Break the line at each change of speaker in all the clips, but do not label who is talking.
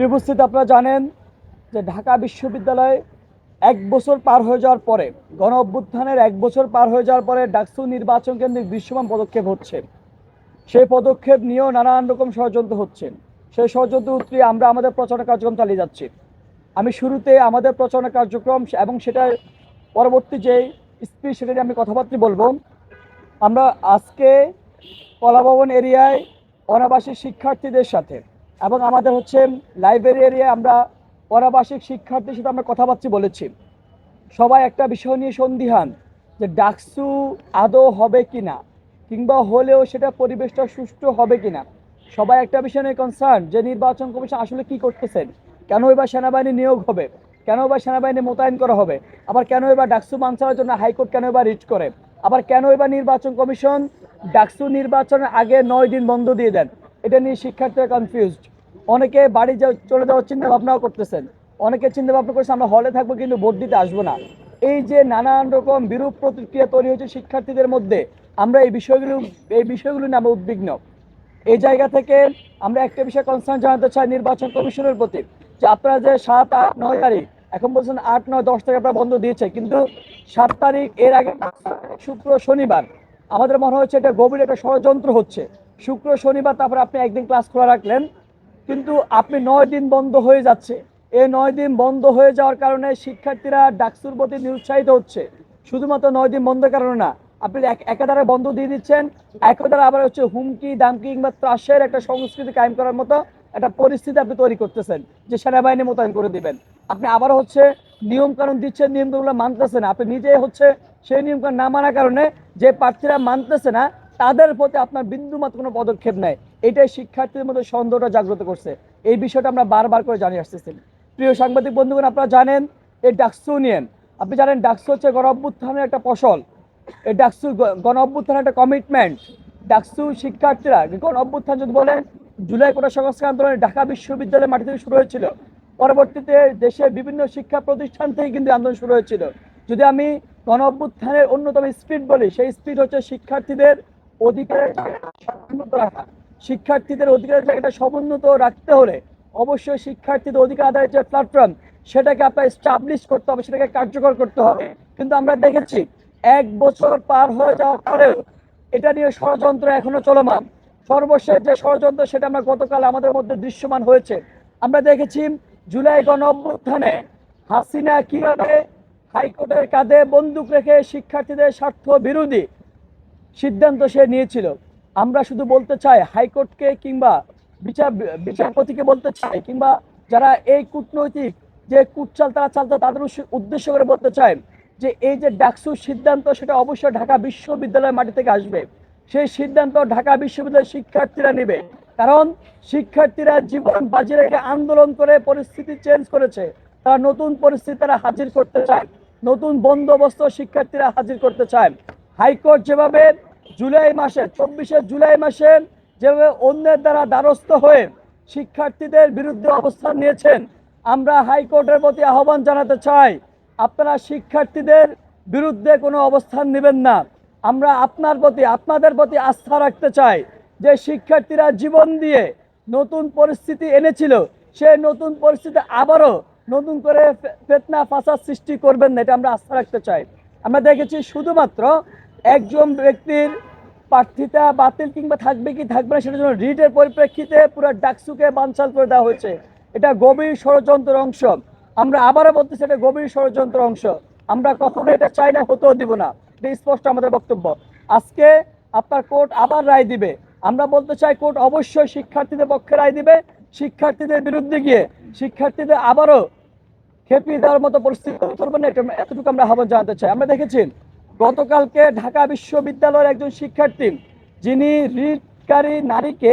ত্রিভুজস্থিত আপনারা জানেন যে ঢাকা বিশ্ববিদ্যালয়ে এক বছর পার হয়ে যাওয়ার পরে গণ অভ্যুত্থানের এক বছর পার হয়ে যাওয়ার পরে ডাকসু নির্বাচন কেন্দ্রিক দৃশ্যমান পদক্ষেপ হচ্ছে সেই পদক্ষেপ নিয়েও নানান রকম ষড়যন্ত্র হচ্ছে সেই ষড়যন্ত্র উত্তরে আমরা আমাদের প্রচারণা কার্যক্রম চালিয়ে যাচ্ছি আমি শুরুতে আমাদের প্রচারণা কার্যক্রম এবং সেটার পরবর্তী যে স্পিচ সেটা নিয়ে আমি কথাবার্তা বলবো আমরা আজকে কলাভবন এরিয়ায় অনাবাসী শিক্ষার্থীদের সাথে এবং আমাদের হচ্ছে লাইব্রেরি এরিয়ায় আমরা পরাবাসিক শিক্ষার্থীর সাথে আমরা কথাবার্তা বলেছি সবাই একটা বিষয় নিয়ে সন্দিহান যে ডাকসু আদৌ হবে কি না কিংবা হলেও সেটা পরিবেশটা সুষ্ঠু হবে কি না সবাই একটা বিষয় নিয়ে কনসার্ন যে নির্বাচন কমিশন আসলে কি করতেছেন কেন এবার সেনাবাহিনী নিয়োগ হবে কেন এবার সেনাবাহিনী মোতায়েন করা হবে আবার কেন এবার ডাকসু মানসার জন্য হাইকোর্ট কেন এবার রিট করে আবার কেন এবার নির্বাচন কমিশন ডাকসু নির্বাচনের আগে নয় দিন বন্ধ দিয়ে দেন এটা নিয়ে শিক্ষার্থীরা কনফিউজড অনেকে বাড়ি চলে যাওয়ার চিন্তা ভাবনাও করতেছেন অনেকে চিন্তা ভাবনা করছে আমরা হলে থাকবো কিন্তু ভোট দিতে আসবো না এই যে নানান রকম বিরূপ প্রতিক্রিয়া তৈরি হয়েছে শিক্ষার্থীদের মধ্যে আমরা এই বিষয়গুলো এই বিষয়গুলো নিয়ে আমরা উদ্বিগ্ন এই জায়গা থেকে আমরা একটা বিষয়ে কনসার্ন জানাতে চাই নির্বাচন কমিশনের প্রতি যে আপনারা যে সাত আট নয় তারিখ এখন বলছেন আট নয় দশ তারিখ আপনারা বন্ধ দিয়েছে কিন্তু সাত তারিখ এর আগে শুক্র শনিবার আমাদের মনে হচ্ছে এটা গভীর একটা ষড়যন্ত্র হচ্ছে শুক্র শনিবার তারপরে আপনি একদিন ক্লাস খোলা রাখলেন কিন্তু আপনি নয় দিন বন্ধ হয়ে যাচ্ছে এই নয় দিন বন্ধ হয়ে যাওয়ার কারণে শিক্ষার্থীরা ডাকসুর প্রতি নিরুৎসাহিত হচ্ছে শুধুমাত্র নয় দিন বন্ধের কারণে না আপনি একাধারে বন্ধ দিয়ে দিচ্ছেন একাধারে আবার হচ্ছে হুমকি দামকি কিংবা ত্রাসের একটা সংস্কৃতি কায়েম করার মতো একটা পরিস্থিতি আপনি তৈরি করতেছেন যে সেনাবাহিনী মোতায়েন করে দিবেন আপনি আবার হচ্ছে নিয়মকানুন দিচ্ছেন নিয়মগুলো মানতেছে না আপনি নিজে হচ্ছে সেই নিয়মকানুন না মানার কারণে যে প্রার্থীরা মানতেছে না তাদের প্রতি আপনার বিন্দুমাত্র কোনো পদক্ষেপ নেয় এটাই শিক্ষার্থীদের মধ্যে সন্দেহটা জাগ্রত করছে এই বিষয়টা আমরা বারবার করে জানিয়ে আসতেছি প্রিয় সাংবাদিক বন্ধুগণ আপনারা জানেন এই ডাকসু ইউনিয়ন আপনি জানেন ডাকসু হচ্ছে গণঅভ্যুত্থানের একটা ফসল এই ডাকসু গণঅভ্যুত্থানের একটা কমিটমেন্ট ডাকসু শিক্ষার্থীরা গণঅভ্যুত্থান যদি বলেন জুলাই কোটা সংস্কার আন্দোলনে ঢাকা বিশ্ববিদ্যালয়ের মাটি থেকে শুরু হয়েছিল পরবর্তীতে দেশের বিভিন্ন শিক্ষা প্রতিষ্ঠান থেকে কিন্তু আন্দোলন শুরু হয়েছিল যদি আমি গণ অভ্যুত্থানের অন্যতম স্পিড বলি সেই স্পিড হচ্ছে শিক্ষার্থীদের অধিকারের রাখা শিক্ষার্থীদের অধিকারের জায়গাটা সমুন্নত রাখতে হলে অবশ্যই শিক্ষার্থীদের অধিকার আদায়ের যে প্ল্যাটফর্ম সেটাকে আপনার স্টাবলিশ করতে হবে সেটাকে কার্যকর করতে হবে কিন্তু আমরা দেখেছি এক বছর পার হয়ে যাওয়ার পরেও এটা নিয়ে ষড়যন্ত্র এখনো চলমান সর্বশেষ যে ষড়যন্ত্র সেটা আমরা গতকাল আমাদের মধ্যে দৃশ্যমান হয়েছে আমরা দেখেছি জুলাই গণ অভ্যুত্থানে হাসিনা কিভাবে হাইকোর্টের কাঁধে বন্দুক রেখে শিক্ষার্থীদের স্বার্থ বিরোধী সিদ্ধান্ত সে নিয়েছিল আমরা শুধু বলতে চাই হাইকোর্টকে কিংবা বিচার বিচারপতিকে বলতে চাই কিংবা যারা এই কূটনৈতিক যে কুটচাল তারা চালতো তাদের উদ্দেশ্য করে বলতে চাই যে এই যে ডাকসুর সিদ্ধান্ত সেটা অবশ্যই ঢাকা বিশ্ববিদ্যালয়ের মাটি থেকে আসবে সেই সিদ্ধান্ত ঢাকা বিশ্ববিদ্যালয়ের শিক্ষার্থীরা নেবে কারণ শিক্ষার্থীরা জীবন বাজি রেখে আন্দোলন করে পরিস্থিতি চেঞ্জ করেছে তারা নতুন পরিস্থিতি তারা হাজির করতে চায় নতুন বন্দোবস্ত শিক্ষার্থীরা হাজির করতে চায় হাইকোর্ট যেভাবে জুলাই মাসে চব্বিশে জুলাই মাসে যে অন্যের দ্বারা দ্বারস্থ হয়ে শিক্ষার্থীদের বিরুদ্ধে অবস্থান নিয়েছেন আমরা হাইকোর্টের প্রতি আহ্বান জানাতে চাই আপনারা শিক্ষার্থীদের বিরুদ্ধে কোনো অবস্থান নেবেন না আমরা আপনার প্রতি আপনাদের প্রতি আস্থা রাখতে চাই যে শিক্ষার্থীরা জীবন দিয়ে নতুন পরিস্থিতি এনেছিল সে নতুন পরিস্থিতি আবারও নতুন করে ফেতনা ফাঁসার সৃষ্টি করবেন না এটা আমরা আস্থা রাখতে চাই আমরা দেখেছি শুধুমাত্র একজন ব্যক্তির প্রার্থিতা বাতিল কিংবা থাকবে কি থাকবে না সেটার জন্য রিটের পরিপ্রেক্ষিতে পুরো ডাকসুকে বানসাল করে দেওয়া হয়েছে এটা গভীর ষড়যন্ত্রের অংশ আমরা আবারও বলতেছি এটা গভীর ষড়যন্ত্রের অংশ আমরা কখনো এটা চাই না হতেও দিব না এটা স্পষ্ট আমাদের বক্তব্য আজকে আপনার কোর্ট আবার রায় দিবে আমরা বলতে চাই কোর্ট অবশ্যই শিক্ষার্থীদের পক্ষে রায় দিবে শিক্ষার্থীদের বিরুদ্ধে গিয়ে শিক্ষার্থীদের আবারও খেপিয়ে দেওয়ার মতো পরিস্থিতি করবেন এতটুকু আমরা আহ্বান জানাতে চাই আমরা দেখেছি গতকালকে ঢাকা বিশ্ববিদ্যালয়ের একজন শিক্ষার্থী যিনি রিটকারী নারীকে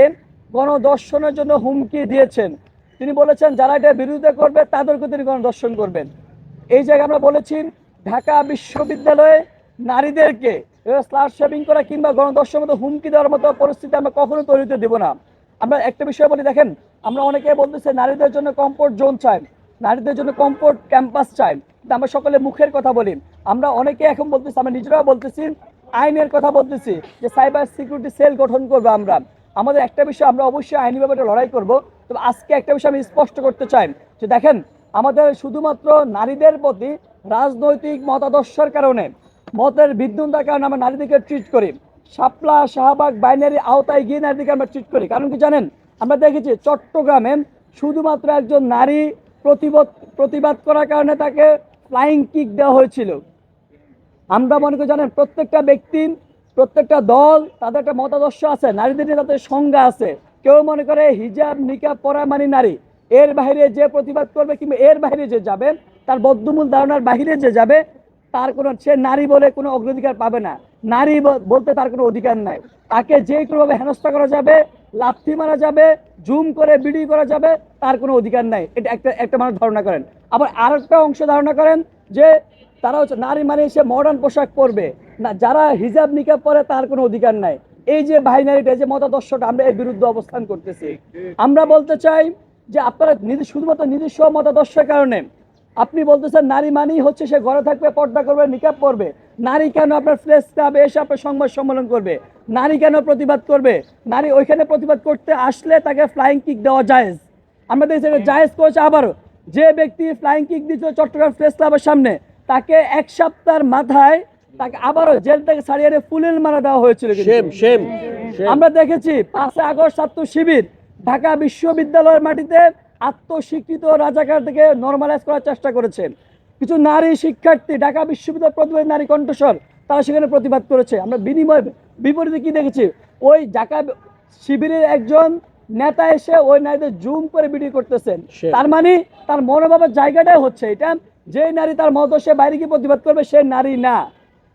গণদর্শনের জন্য হুমকি দিয়েছেন তিনি বলেছেন যারা এটা বিরোধিতা করবে তাদেরকে তিনি গণদর্শন করবেন এই জায়গায় আমরা বলেছি ঢাকা বিশ্ববিদ্যালয়ে নারীদেরকে স্লার শেভিং করা কিংবা গণদর্শন মতো হুমকি দেওয়ার মতো পরিস্থিতি আমরা কখনো তৈরি হতে দেবো না আমরা একটা বিষয় বলি দেখেন আমরা অনেকে বলতেছি নারীদের জন্য কমফোর্ট জোন চাই নারীদের জন্য কমফোর্ট ক্যাম্পাস চাই আমরা সকলে মুখের কথা বলি আমরা অনেকে এখন বলতেছি আমরা নিজেরাও বলতেছি আইনের কথা বলতেছি যে সাইবার সিকিউরিটি সেল গঠন করবো আমরা আমাদের একটা বিষয় আমরা অবশ্যই আইনিভাবে একটা লড়াই করব তবে আজকে একটা বিষয় আমি স্পষ্ট করতে চাই যে দেখেন আমাদের শুধুমাত্র নারীদের প্রতি রাজনৈতিক মতাদর্শের কারণে মতের বিদ্যুতার কারণে আমরা নারীদেরকে ট্রিট করি শাপলা শাহবাগ বাইনারি আওতায় গিয়ে নারীদেরকে আমরা ট্রিট করি কারণ কি জানেন আমরা দেখেছি চট্টগ্রামে শুধুমাত্র একজন নারী প্রতিবাদ প্রতিবাদ করার কারণে তাকে ফ্লাইং কিক দেওয়া হয়েছিল আমরা মনে করি জানেন প্রত্যেকটা ব্যক্তি প্রত্যেকটা দল তাদের একটা মতাদর্শ আছে নারীদের নিয়ে তাদের সংজ্ঞা আছে কেউ মনে করে হিজাব নিকাব পরা মানি নারী এর বাইরে যে প্রতিবাদ করবে কিংবা এর বাইরে যে যাবে তার বদ্ধমূল ধারণার বাহিরে যে যাবে তার কোনো সে নারী বলে কোনো অগ্রাধিকার পাবে না নারী বলতে তার কোনো অধিকার নাই তাকে যে কোনোভাবে হেনস্থা করা যাবে লাথি মারা যাবে জুম করে বিড়ি করা যাবে তার কোনো অধিকার নাই এটা একটা একটা মানুষ ধারণা করেন আবার আরেকটা অংশ ধারণা করেন যে তারা হচ্ছে নারী মানে সে মডার্ন পোশাক পরবে না যারা হিজাব নিকাব পরে তার কোনো অধিকার নাই এই যে ভাইনারিটা যে মতাদর্শটা আমরা এর বিরুদ্ধে অবস্থান করতেছি আমরা বলতে চাই যে আপনারা নিজে শুধুমাত্র নিজস্ব মতাদর্শের কারণে আপনি বলতেছেন নারী মানেই হচ্ছে সে ঘরে থাকবে পর্দা করবে নিকাপ পরবে নারী কেন আপনার ফ্রেস ক্লাবে এসে আপনার সংবাদ সম্মেলন করবে নারী কেন প্রতিবাদ করবে নারী ওইখানে প্রতিবাদ করতে আসলে তাকে ফ্লাইং কিক দেওয়া জায়েজ আমাদের জায়েজ করেছে আবারও যে ব্যক্তি ফ্লাইং কিক দিয়েছিল চট্টগ্রাম প্রেস ক্লাবের সামনে তাকে এক সপ্তাহের মাথায় তাকে আবারও জেল থেকে ছাড়িয়ে ফুলিল মারা দেওয়া হয়েছিল আমরা দেখেছি পাঁচই আগস্ট ছাত্র শিবির ঢাকা বিশ্ববিদ্যালয়ের মাটিতে আত্মস্বীকৃত রাজাকার থেকে নর্মালাইজ করার চেষ্টা করেছেন কিছু নারী শিক্ষার্থী ঢাকা বিশ্ববিদ্যালয় প্রতিবাদ নারী কণ্ঠস্বর তারা সেখানে প্রতিবাদ করেছে আমরা বিনিময় বিপরীতে কি দেখেছি ওই ঢাকা শিবিরের একজন নেতা এসে ওই নারীদের জুম করে বিডি করতেছেন তার মানে তার মনোভাবের জায়গাটাই হচ্ছে এটা যে নারী তার মত সে বাইরে গিয়ে প্রতিবাদ করবে সে নারী না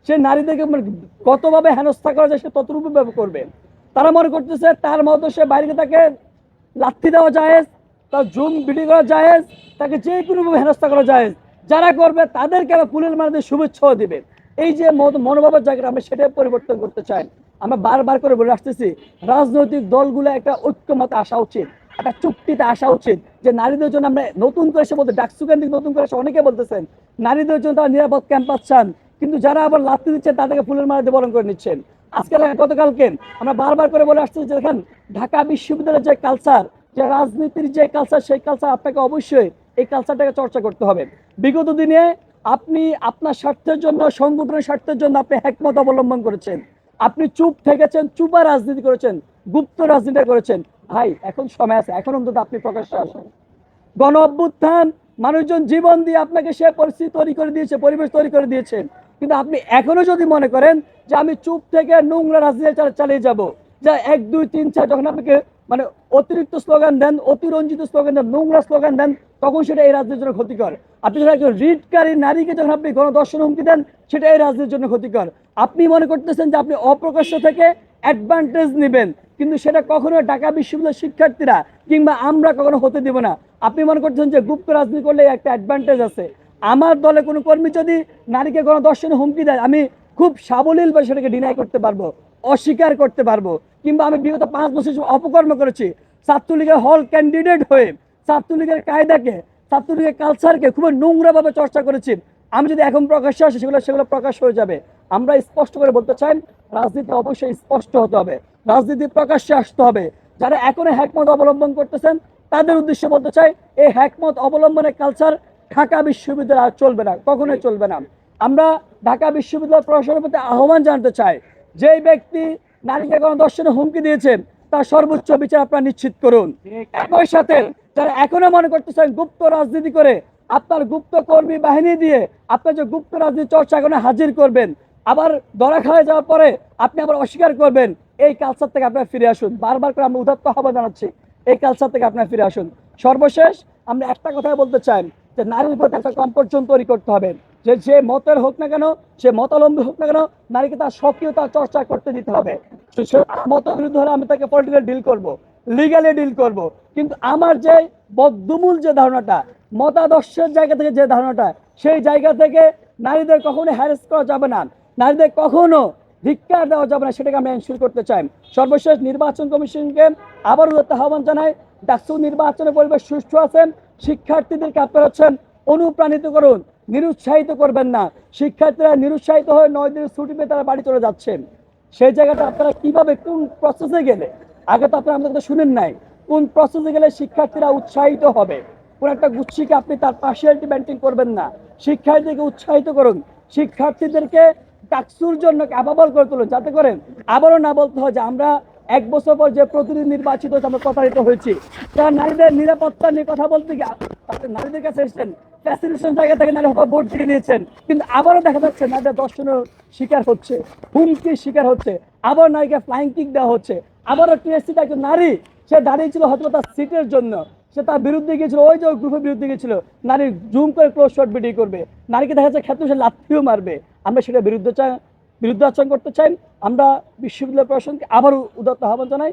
সে নারীদেরকে মানে কতভাবে হেনস্থা করা যায় সে ততরূপে করবে তারা মনে করতেছে তার মতো সে বাইরে তাকে লাথি দেওয়া যায় তার জুম বিডি করা যায় তাকে যে কোনোভাবে হেনস্থা করা যায়জ যারা করবে তাদেরকে আবার পুলিশ মানে শুভেচ্ছাও দেবে এই যে মনোভাবের জায়গাটা আমরা সেটাই পরিবর্তন করতে চাই আমরা বারবার করে বলে আসতেছি রাজনৈতিক দলগুলো একটা ঐক্যমতে আসা উচিত একটা চুক্তিতে আসা উচিত যে নারীদের জন্য আমরা নতুন করে এসে বলতে ডাকসু কেন্দ্রিক নতুন করে এসে অনেকে বলতেছেন নারীদের জন্য তারা নিরাপদ ক্যাম্পাস চান কিন্তু যারা আবার লাত্তি দিচ্ছেন তাদেরকে ফুলের মারা দিয়ে বরণ করে নিচ্ছেন আজকে দেখেন গতকালকে আমরা বারবার করে বলে আসছি যে দেখেন ঢাকা বিশ্ববিদ্যালয়ের যে কালচার যে রাজনীতির যে কালচার সেই কালচার আপনাকে অবশ্যই এই কালচারটাকে চর্চা করতে হবে বিগত দিনে আপনি আপনার স্বার্থের জন্য সংগঠনের স্বার্থের জন্য আপনি একমত অবলম্বন করেছেন আপনি চুপ থেকেছেন চুপা রাজনীতি করেছেন গুপ্ত রাজনীতি করেছেন ভাই এখন সময় আছে এখন অন্তত আপনি প্রকাশ্যে আসেন গণ অভ্যুত্থান মানুষজন জীবন দিয়ে আপনাকে সে পরিস্থিতি তৈরি করে দিয়েছে পরিবেশ তৈরি করে দিয়েছেন কিন্তু আপনি এখনো যদি মনে করেন যে আমি চুপ থেকে নোংরা রাজনীতি চালিয়ে যাব যা এক দুই তিন চার যখন আপনাকে মানে অতিরিক্ত স্লোগান দেন অতিরঞ্জিত স্লোগান দেন নোংরা স্লোগান দেন তখন সেটা এই রাজনীতির জন্য ক্ষতিকর আপনি যখন একজন রিটকারী নারীকে যখন আপনি গণদর্শন হুমকি দেন সেটা এই রাজনীতির জন্য ক্ষতিকর আপনি মনে করতেছেন যে আপনি অপ্রকাশ্য থেকে অ্যাডভান্টেজ নেবেন কিন্তু সেটা কখনো ঢাকা বিশ্ববিদ্যালয়ের শিক্ষার্থীরা কিংবা আমরা কখনো হতে দেব না আপনি মনে করছেন যে গুপ্ত রাজনীতি করলে একটা অ্যাডভান্টেজ আছে আমার দলে কোনো কর্মী যদি নারীকে কোনো দর্শনে হুমকি দেয় আমি খুব সাবলীলভাবে সেটাকে ডিনাই করতে পারবো অস্বীকার করতে পারবো কিংবা আমি বিগত পাঁচ বছর অপকর্ম করেছি ছাত্রলীগের হল ক্যান্ডিডেট হয়ে ছাত্রলীগের কায়দাকে ছাত্রলীগের কালচারকে খুবই নোংরাভাবে চর্চা করেছি আমি যদি এখন প্রকাশ্যে আসি সেগুলো সেগুলো প্রকাশ হয়ে যাবে আমরা স্পষ্ট করে বলতে চাই রাজনীতি অবশ্যই স্পষ্ট হতে হবে রাজনীতি প্রকাশ্যে আসতে হবে যারা এখনো হ্যাকমত অবলম্বন করতেছেন তাদের উদ্দেশ্যে বলতে চাই এই হ্যাকমত অবলম্বনের কালচার ঢাকা বিশ্ববিদ্যালয় আর চলবে না কখনোই চলবে না আমরা ঢাকা বিশ্ববিদ্যালয় প্রশাসনের প্রতি আহ্বান জানতে চাই যেই ব্যক্তি নারীকে গণদর্শনে হুমকি দিয়েছেন তার সর্বোচ্চ বিচার আপনারা নিশ্চিত করুন একই সাথে যারা এখনো মনে করতেছেন গুপ্ত রাজনীতি করে আপনার গুপ্ত কর্মী বাহিনী দিয়ে আপনার যে গুপ্ত রাজনীতি চর্চা এখন হাজির করবেন আবার দরা খাওয়া যাওয়ার পরে আপনি আবার অস্বীকার করবেন এই কালচার থেকে আপনার ফিরে আসুন বারবার করে আমরা উদাত্ত আহ্বান জানাচ্ছি এই কালচার থেকে আপনার ফিরে আসুন সর্বশেষ আমরা একটা কথাই বলতে চাই যে নারীর প্রতি একটা কম্পর্জন তৈরি করতে হবে যে যে মতের হোক না কেন সে মতালম্বী হোক না কেন নারীকে তার সক্রিয়তা চর্চা করতে দিতে হবে মত বিরুদ্ধ হলে আমি তাকে পলিটিক্যাল ডিল করব। লিগালি ডিল করব। কিন্তু আমার যে বদ্যমূল যে ধারণাটা মতাদর্শের জায়গা থেকে যে ধারণাটা সেই জায়গা থেকে নারীদের কখনো হ্যারেস করা যাবে না নারীদের কখনো ধিক্কার দেওয়া যাবে না সেটাকে আমরা এনশিওর করতে চাই সর্বশেষ নির্বাচন কমিশনকে আবার উদত্ত আহ্বান জানাই ডাকসু নির্বাচনের পরিবেশ সুষ্ঠু আছেন শিক্ষার্থীদেরকে আপনারা হচ্ছেন অনুপ্রাণিত করুন নিরুৎসাহিত করবেন না শিক্ষার্থীরা নিরুৎসাহিত হয়ে নয় দিনের ছুটি পেয়ে তারা বাড়ি চলে যাচ্ছে সেই জায়গাটা আপনারা কীভাবে কোন প্রসেসে গেলে আগে তো আপনারা আমাদের শুনেন নাই কোন প্রসেসে গেলে শিক্ষার্থীরা উৎসাহিত হবে কোন একটা গুচ্ছিকে আপনি তার পার্সিয়ালিটি মেনটেন করবেন না শিক্ষার্থীদেরকে উৎসাহিত করুন শিক্ষার্থীদেরকে টাকসুর জন্য ক্যাপাবল করে তুলুন যাতে করে আবারও না বলতে হয় যে আমরা এক বছর পর যে প্রতিনিধি নির্বাচিত হয়েছে আমরা প্রতারিত হয়েছি তারা নারীদের নিরাপত্তা নিয়ে কথা বলতে গিয়ে তাদের নারীদের কাছে এসছেন জায়গা থেকে নারী ভোট দিয়ে নিয়েছেন কিন্তু আবারও দেখা যাচ্ছে নারীদের দর্শনের শিকার হচ্ছে হুমকির শিকার হচ্ছে আবার নারীকে ফ্লাইং কিক দেওয়া হচ্ছে আবারও টিএসসিতে একজন নারী সে দাঁড়িয়েছিল হয়তো তার সিটের জন্য সে তার বিরুদ্ধে গিয়েছিল ওই যে গ্রুপের বিরুদ্ধে গিয়েছিল নারী জুম করে ক্লোজ শট ভিডিও করবে নারীকে দেখা যাচ্ছে ক্ষেত্রে সে লাথিও মারবে আমরা সেটা বিরুদ্ধে চাই বিরুদ্ধাচরণ করতে চাই আমরা বিশ্ববিদ্যালয় প্রশাসনকে আবারও উদাত্ত আহ্বান জানাই